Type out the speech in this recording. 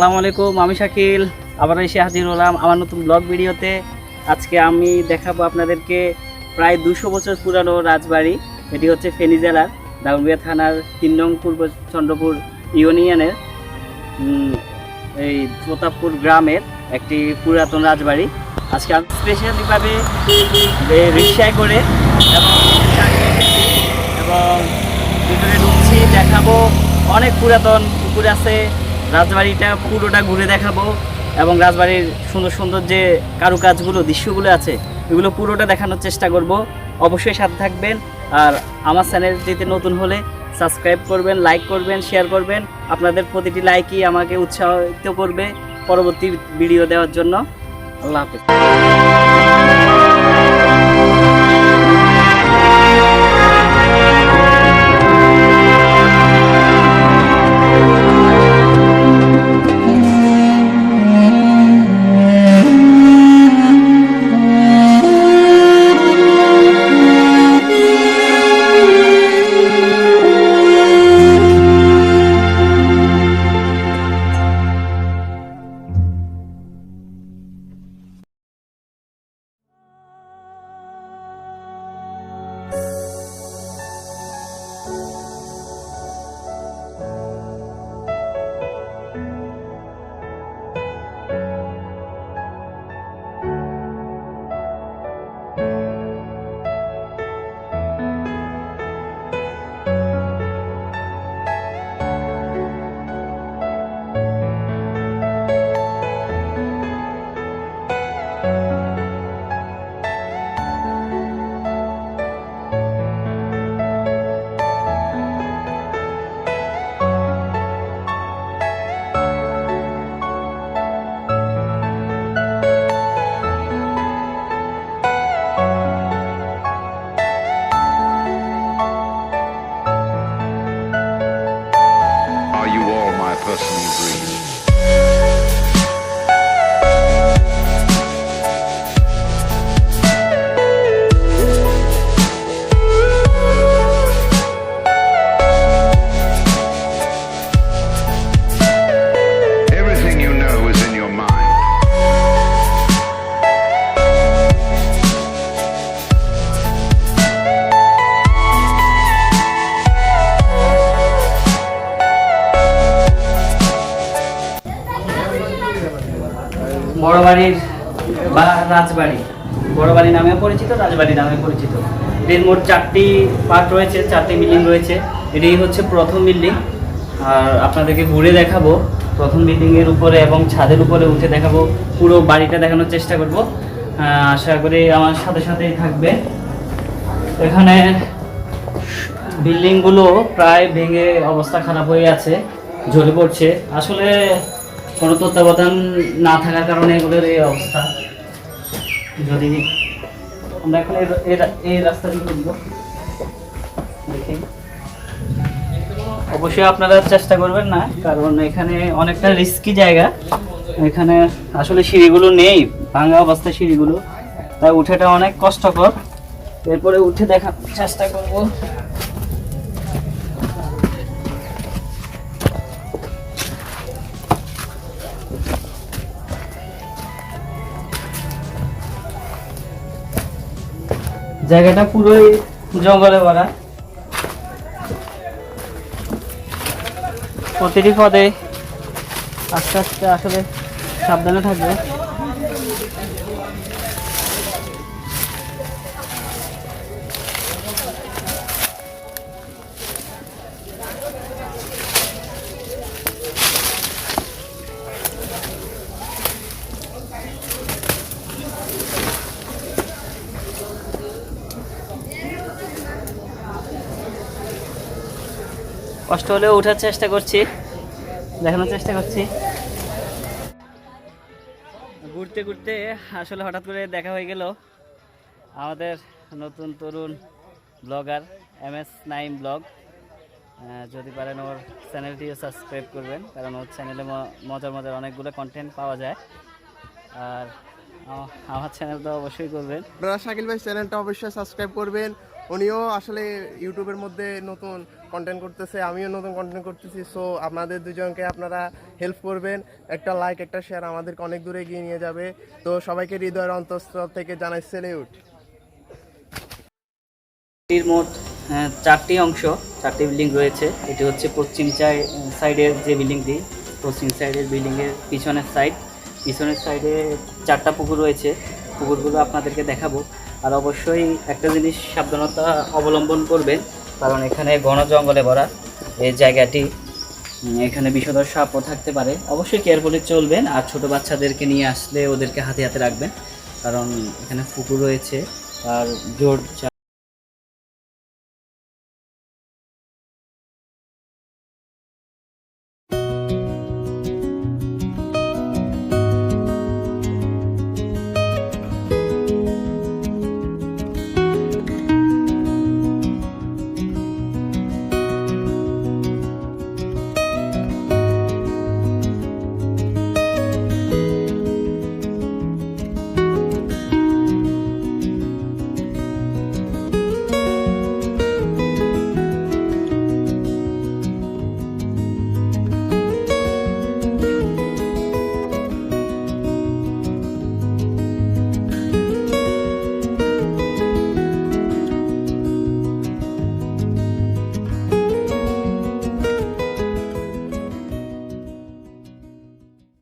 আসসালামু আলাইকুম, আমি শাকিল। আবার এসে হাজির হলাম আমার নতুন ব্লগ ভিডিওতে। আজকে আমি দেখাবো আপনাদেরকে প্রায় দুশো বছর পুরানো রাজবাড়ি। এটি হচ্ছে ফেনী জেলার দাউরিয়া থানার তিন নং পূর্ব চন্দ্রপুর ইউনিয়নের এই প্রতাপপুর গ্রামের একটি পুরাতন রাজবাড়ি। আজকে আমি স্পেশালিভাবে রিক্সায় করে এবং এবং ভিতরে ঢুকছি, দেখাবো অনেক পুরাতন পুকুর আছে। রাজবাড়িটা পুরোটা ঘুরে দেখাবো এবং রাজবাড়ির সুন্দর সুন্দর যে কারুকাজগুলো, দৃশ্যগুলো আছে, এগুলো পুরোটা দেখানোর চেষ্টা করব। অবশ্যই সাথে থাকবেন আর আমার চ্যানেলটিতে নতুন হলে সাবস্ক্রাইব করবেন, লাইক করবেন, শেয়ার করবেন। আপনাদের প্রতিটি লাইকই আমাকে উৎসাহিত করবে পরবর্তী ভিডিও দেওয়ার জন্য। আল্লাহ হাফেজ। বড় বাড়ির বা রাজবাড়ি। বড় বাড়ি নামে পরিচিত, রাজবাড়ি নামে পরিচিত। এর মোট চারটি পার্ট রয়েছে, চারটি বিল্ডিং রয়েছে। এটাই হচ্ছে প্রথম বিল্ডিং আর আপনাদেরকে ঘুরে দেখাবো, প্রথম বিল্ডিংয়ের উপরে এবং ছাদের উপরে উঠে দেখাবো। পুরো বাড়িটা দেখানোর চেষ্টা করব। আশা করি আমার সাথে সাথেই থাকবে। এখানে বিল্ডিংগুলো প্রায় ভেঙে অবস্থা খারাপ হয়ে আছে, ঝরে পড়ছে। আসলে কোনো তত্ত্বাবধান না থাকার কারণে এগুলোর এই অবস্থা। যদি আমরা এখন এই রাস্তা দিয়ে। দেখি। অবশ্যই আপনারা চেষ্টা করবেন না, কারণ এখানে অনেকটা রিস্কি জায়গা। এখানে আসলে সিঁড়িগুলো নেই, ভাঙা অবস্থায় সিঁড়িগুলো। তাই উঠেটা অনেক কষ্টকর। এরপরে উঠে দেখার চেষ্টা করব। জায়গাটা পুরোই জঙ্গলে ভরা। প্রতিটি পদে আস্তে আস্তে আসলে সাবধানে থাকবে। কষ্ট হলেও ওঠার চেষ্টা করছি, দেখানোর চেষ্টা করছি। ঘুরতে ঘুরতে আসলে হঠাৎ করে দেখা হয়ে গেল আমাদের নতুন তরুণ blogger M S Naim blog. যদি পারেন ওর চ্যানেলটিও সাবস্ক্রাইব করবেন, কারণ ওর চ্যানেলে মজার মজার অনেকগুলো কন্টেন্ট পাওয়া যায়। আর আমার চ্যানেল তো অবশ্যই করবেন। আপনারা শাকিল ভাই চ্যানেলটা অবশ্যই সাবস্ক্রাইব করবেন। উনিও আসলে ইউটিউবের মধ্যে নতুন কন্টেন্ট করতেছে আমিও নতুন কন্টেন্ট করতেছি সো আপনাদের দুজনকে আপনারা হেল্প করবেন একটা লাইক একটা শেয়ার আমাদেরকে অনেক দূরে এগিয়ে নিয়ে যাবে। তো সবাইকে হৃদয়ের অন্তঃস্থল থেকে জানাই সেলিউট এটির মোট আহ, চারটি অংশ চারটি বিল্ডিং রয়েছে। এটি হচ্ছে পশ্চিম সাইডের যে বিল্ডিংটি পশ্চিম সাইডের বিল্ডিংয়ের পিছনের সাইড পিছনের সাইডে চারটা পুকুর রয়েছে। পুকুরগুলো আপনাদেরকে দেখাবো। আর অবশ্যই একটা জিনিস সাবধানতা অবলম্বন করবেন কারণ এখানে ঘন জঙ্গলে ভরা এই জায়গাটি এখানে বিষধর সাপও থাকতে পারে। অবশ্যই কেয়ারফুলি চলবেন আর ছোট বাচ্চাদেরকে নিয়ে আসলে ওদেরকে হাতে হাতে রাখবেন। কারণ এখানে ফুকুর রয়েছে, আর জোর